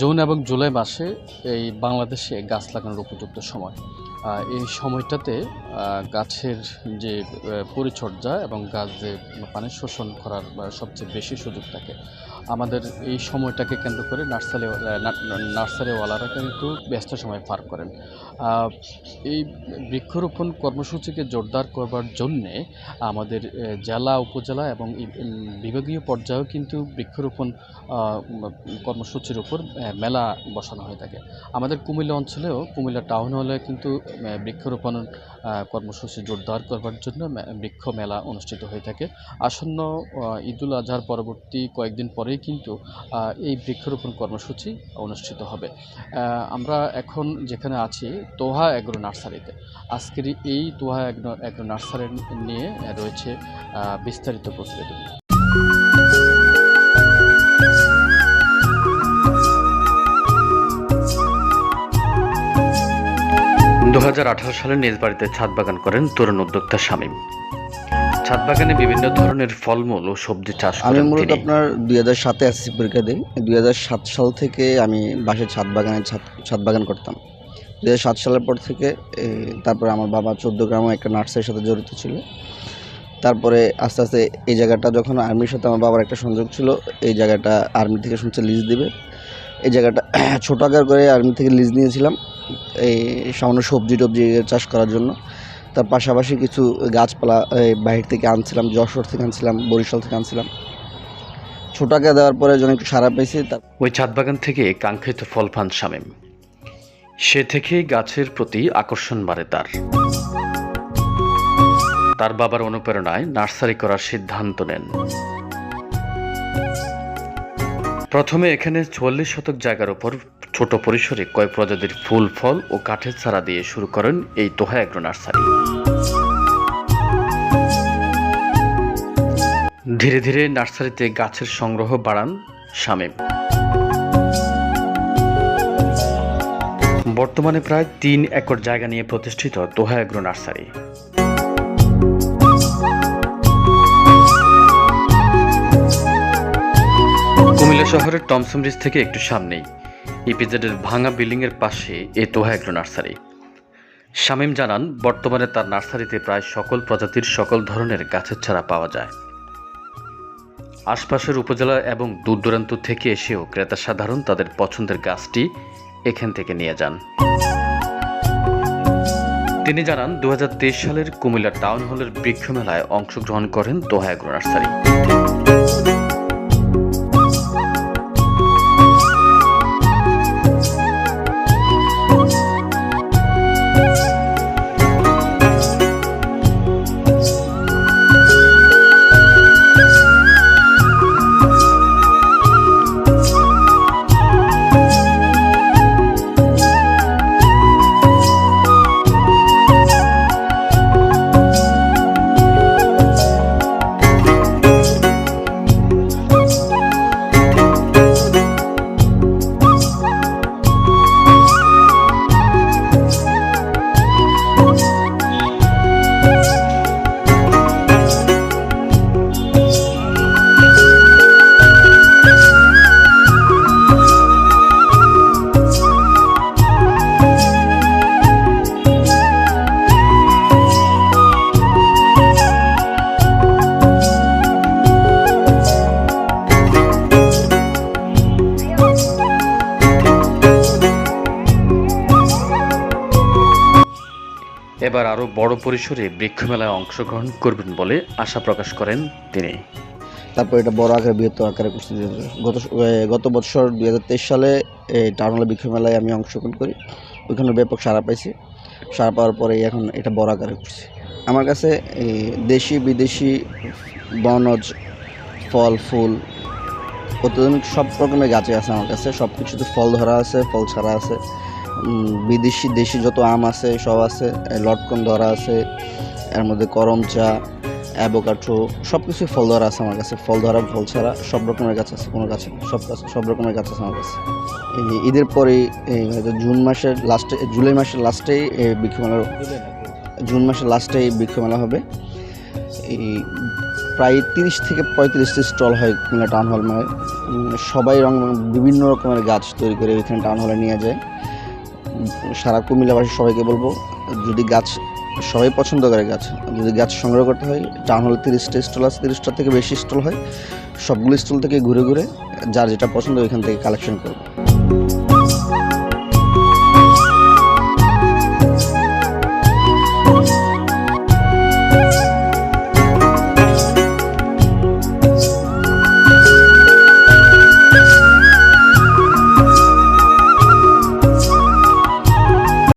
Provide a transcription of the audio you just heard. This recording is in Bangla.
জুন এবং জুলাই মাসে এই বাংলাদেশে গাছ লাগানোর উপযুক্ত সময়। এই সময়টাতে গাছের যে পরিচর্যা এবং গাছ যে পানি শোষণ করার সবচেয়ে বেশি সুযোগ থাকে। আমাদের এই সময়টাকে কেন্দ্র করে নার্সারি নার্সারিওয়ালারা কিন্তু ব্যস্ত সময় পার করেন। এই বৃক্ষরোপণ কর্মসূচিকে জোরদার করবার জন্যে আমাদের জেলা, উপজেলা এবং বিভাগীয় পর্যায়েও কিন্তু বৃক্ষরোপণ কর্মসূচির উপর মেলা বসানো হয়ে থাকে। আমাদের কুমিল্লা অঞ্চলেও, কুমিল্লা টাউন হলে কিন্তু বৃক্ষরোপণ কর্মসূচি জোরদার করবার জন্য বৃক্ষ মেলা অনুষ্ঠিত হয়ে থাকে। আসন্ন ঈদুল আজহার পরবর্তী কয়েকদিন পরেই কিন্তু আহ, এই বৃক্ষরোপণ কর্মসূচি অনুষ্ঠিত হবে। আমরা এখন যেখানে আছি তোহা এগ্রো নার্সারিতে। আজকের এই তোহা এগ্রো এগ্রো নার্সারি নিয়ে রয়েছে বিস্তারিত প্রতিবেদন। দু হাজার আঠারো সালে নিজ বাড়িতে ছাদ বাগান করেন তরুণ উদ্যোক্তা শামীম। ছাদ বাগানে বিভিন্ন ধরনের ফলমূল ও সবজি চাষ আমি মূলত আপনার দুই হাজার সাতে এসএসসি পরীক্ষা দিই। দুই হাজার সাত সাল থেকে আমি বাসায় ছাদ বাগানে ছাদ বাগান করতাম। দুই হাজার সাত সালের পর থেকে তারপরে আমার বাবা চোদ্দ গ্রামও একটা নার্সারির সাথে জড়িত ছিল। তারপরে আস্তে আস্তে এই জায়গাটা যখন আর্মির সাথে আমার বাবার একটা সংযোগ ছিল এই জায়গাটা আর্মি থেকে শুনছে লিজ দিবে। এই জায়গাটা ছোট আকার করে আর্মি থেকে লিজ নিয়েছিলাম এই সামান্য সবজি টবজি চাষ করার জন্য। তার পাশাপাশি কিছু গাছপালা বাইরে থেকে আনছিলাম, যশোর থেকে আনছিলাম, বরিশাল থেকে আনছিলাম। ছোটাকে দেওয়ার পরে যখন একটু সারা পেয়েছি তার ওই ছাদ বাগান থেকে কাঙ্ক্ষিত ফল পান শামীম। সে থেকেই গাছের প্রতি আকর্ষণ বাড়ে তার। তার বাবার অনুপ্রেরণায় নার্সারি করার সিদ্ধান্ত নেন। প্রথমে এখানে চুয়াল্লিশ শতক জায়গার উপর ছোট পরিসরে কয়েক প্রজাতির ফুল, ফল ও কাঠের চারা দিয়ে শুরু করেন এই তোহা এগ্রো নার্সারি। ধীরে ধীরে নার্সারিতে গাছের সংগ্রহ বাড়ান শামীম। বর্তমানে প্রায় তিন একর জায়গা নিয়ে প্রতিষ্ঠিত তোহা এগ্রো নার্সারি। কুমিল্লা শহরের টমসন ব্রিজ থেকে একটু সামনেই। ইপিজেডের ভাঙা বিল্ডিংয়ের পাশে A Toha agro nursery. Shamim জানান, বর্তমানে তার নার্সারিতে প্রায় সকল প্রজাতির সকল ধরনের গাছের চারা পাওয়া যায়। আশপাশের উপজেলা এবং দূর দূরান্ত থেকে এসেও ক্রেতা সাধারণ তাদের পছন্দের গাছটি এখান থেকে নিয়ে যান। তিনি জানান দু হাজার তেইশ সালের কুমিল্লা টাউন হলের বৃক্ষ মেলায় অংশগ্রহণ করেন তোহা এগ্রো নার্সারি। এবার আরও বড় পরিসরে বৃক্ষমেলায় অংশগ্রহণ করবেন বলে আশা প্রকাশ করেন তিনি। তারপর এটা বড় আকারে, বৃহত্তর আকারে করছি। গত গত বছর দুই হাজার তেইশ সালে এই টাউনলা বৃক্ষ মেলায় আমি অংশগ্রহণ করি। ওইখানে ব্যাপক সারা পাইছি। সারা পাওয়ার পরে এখন এটা বড় আকারে করছি। আমার কাছে এই দেশি, বিদেশি বনজ, ফল, ফুল, অত্যাধুনিক সব রকমের গাছে আছে আমার কাছে। সব কিছুতে ফল ধরা আছে, ফল ছাড়া আছে। বিদেশি দেশি যত আম আছে, সব আছে লটকন ধরা আছে, এর মধ্যে করম চা, অ্যাভোকাডো সব কিছুই ফল ধরা আছে আমার কাছে। ফল ধরা ফল ছাড়া সব রকমের গাছ আছে, কোনো গাছ সব গাছ সব রকমের গাছ আছে আমার কাছে। ঈদের পরেই হয়তো জুন মাসের লাস্টে জুলাই মাসের লাস্টেই এই বৃক্ষমেলার জুন মাসের লাস্টেই বৃক্ষমেলা হবে। এই প্রায় তিরিশ থেকে পঁয়ত্রিশটি স্টল হয় কুমিল্লা টাউন হল মেলায়। সবাই রং বিভিন্ন রকমের গাছ তৈরি করে এখানে টাউন হলে নিয়ে যায়। সারা কুমিল্লাবাসী সবাইকে বলব, যদি গাছ সবাই পছন্দ করে গাছ, যদি গাছ সংগ্রহ করতে হয় টাউন হলে তিরিশটা স্টল আছে তিরিশটা থেকে বেশি স্টল হয়, সবগুলো স্টল থেকে ঘুরে ঘুরে যার যেটা পছন্দ ওইখান থেকে কালেকশন করব।